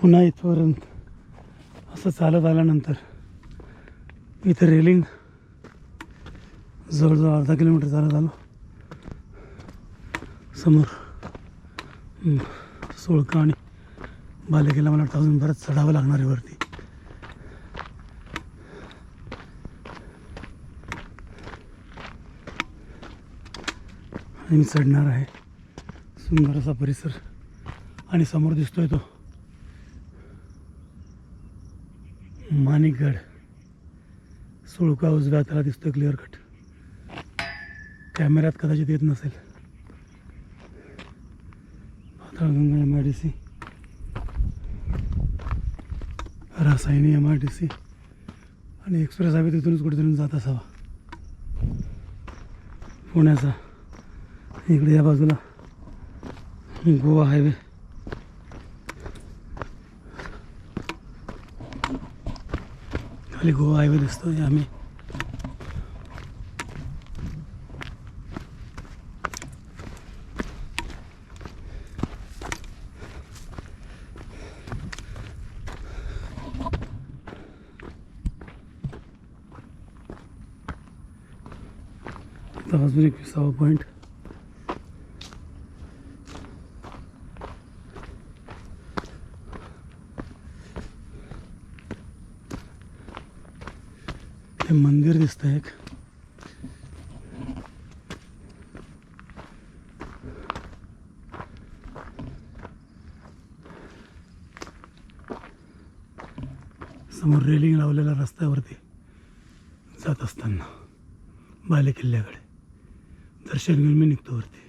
पुन्हा इथपर्यंत असं चालत आल्यानंतर इथं रेलिंग जवळजवळ अर्धा किलोमीटर चालत आलो. समोर सोळका आणि बालिकेला मला वाटतं अजून बरंच चढावं लागणार आहे वरती. आणि मी चढणार आहे. सुंदर असा परिसर आणि समोर दिसतोय तो. माणिकगड सुळका उजव्या त्याला दिसतोय क्लिअर कट कॅमेऱ्यात कदाचित येत नसेल. Patalganga M I D C Rasayani M I D C आणि एक्सप्रेस हायवे तिथूनच कुठेतरी जात असावा. पुण्याचा. इकडे या बाजूला. गोवा हायवे खाली गोवा हायवे दिसतोय आम्ही. आता अजून एक विसावा पॉईंट हे मंदिर दिसतंय एक. समोर रेलिंग लावलेल्या रस्त्यावरती जात असताना बाले किल्ल्याकडे दर्शन घेऊन मी निघतो वरती.